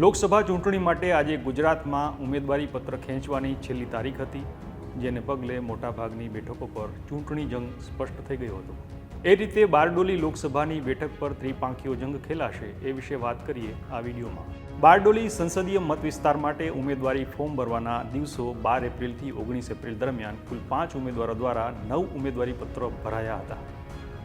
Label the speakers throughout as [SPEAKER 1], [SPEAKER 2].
[SPEAKER 1] લોકસભા ચૂંટણી માટે આજે ગુજરાતમાં ઉમેદવારી પત્ર ખેંચવાની છેલ્લી તારીખ હતી, જેને પગલે મોટાભાગની બેઠકો પર ચૂંટણી જંગ સ્પષ્ટ થઈ ગયો હતો. એ રીતે બારડોલી લોકસભાની બેઠક પર ત્રિપાંખીઓ જંગ ખેલાશે એ વિશે વાત કરીએ આ વિડીયોમાં. બારડોલી સંસદીય મત વિસ્તાર માટે ઉમેદવારી ફોર્મ ભરવાના દિવસો બાર એપ્રિલથી ઓગણીસ એપ્રિલ દરમિયાન કુલ પાંચ ઉમેદવારો દ્વારા નવ ઉમેદવારી પત્રો ભરાયા હતા.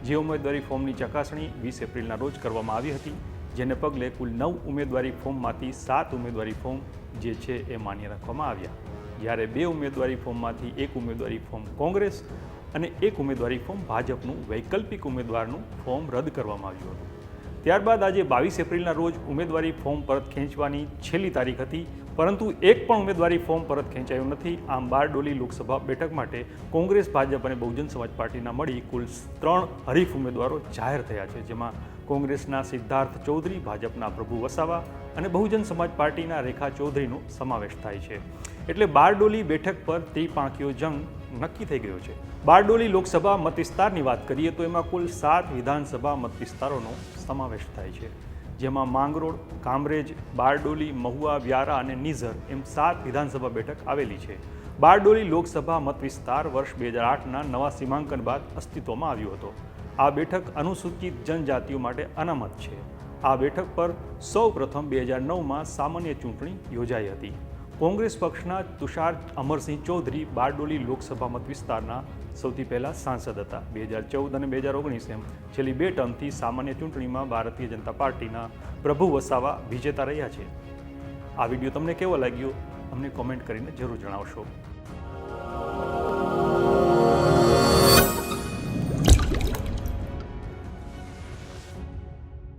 [SPEAKER 1] જે ઉમેદવારી ફોર્મની ચકાસણી વીસ એપ્રિલના રોજ કરવામાં આવી હતી. જેને પગલે કુલ નવ ઉમેદવારી ફોર્મમાંથી સાત ઉમેદવારી ફોર્મ જે છે એ માન્ય રાખવામાં આવ્યા. જ્યારે બે ઉમેદવારી ફોર્મમાંથી એક ઉમેદવારી ફોર્મ કોંગ્રેસ અને એક ઉમેદવારી ફોર્મ ભાજપનું વૈકલ્પિક ઉમેદવારનું ફોર્મ રદ કરવામાં આવ્યું હતું. ત્યારબાદ આજે બાવીસ એપ્રિલના રોજ ઉમેદવારી ફોર્મ પરત ખેંચવાની છેલ્લી તારીખ હતી. પરંતુ એક પણ ઉમેદવારી ફોર્મ પરત ખેંચાયું નથી. આમ બારડોલી લોકસભા બેઠક માટે કોંગ્રેસ, ભાજપ અને બહુજન સમાજ પાર્ટીના મળી કુલ ત્રણ હરીફ ઉમેદવારો જાહેર થયા છે, જેમાં કોંગ્રેસના સિદ્ધાર્થ ચૌધરી, ભાજપના પ્રભુ વસાવા અને બહુજન સમાજ પાર્ટીના રેખા ચૌધરીનો સમાવેશ થાય છે. એટલે બારડોલી બેઠક પર ત્રિપાંખીયો જંગ નક્કી થઈ ગયો છે. બારડોલી લોકસભા મત વિસ્તારની વાત કરીએ તો એમાં કુલ સાત વિધાનસભા મત વિસ્તારોનો સમાવેશ થાય છે. જેમાં માંગરોળ, કામરેજ, બારડોલી, મહુવા, વ્યારા અને નિઝર એમ સાત વિધાનસભા બેઠક આવેલી છે. બારડોલી લોકસભા મત વિસ્તાર વર્ષ બે હજાર આઠના નવા સીમાંકન બાદ અસ્તિત્વમાં આવ્યો હતો. આ બેઠક અનુસૂચિત જનજાતિઓ માટે અનામત છે. આ બેઠક પર સૌ પ્રથમ બે હજાર નવમાં સામાન્ય ચૂંટણી યોજાઈ હતી. કોંગ્રેસ પક્ષના તુષાર અમરસિંહ ચૌધરી બારડોલી લોકસભા મત વિસ્તારના સૌથી પહેલા સાંસદ હતા. બે હજાર ચૌદ અને બે હજાર ઓગણીસ એમ છેલ્લી બે ટર્મથી સામાન્ય ચૂંટણીમાં ભારતીય જનતા પાર્ટીના પ્રભુ વસાવા વિજેતા રહ્યા છે. આ વીડિયો તમને કેવો લાગ્યો? અમને કોમેન્ટ કરીને જરૂર જણાવશો.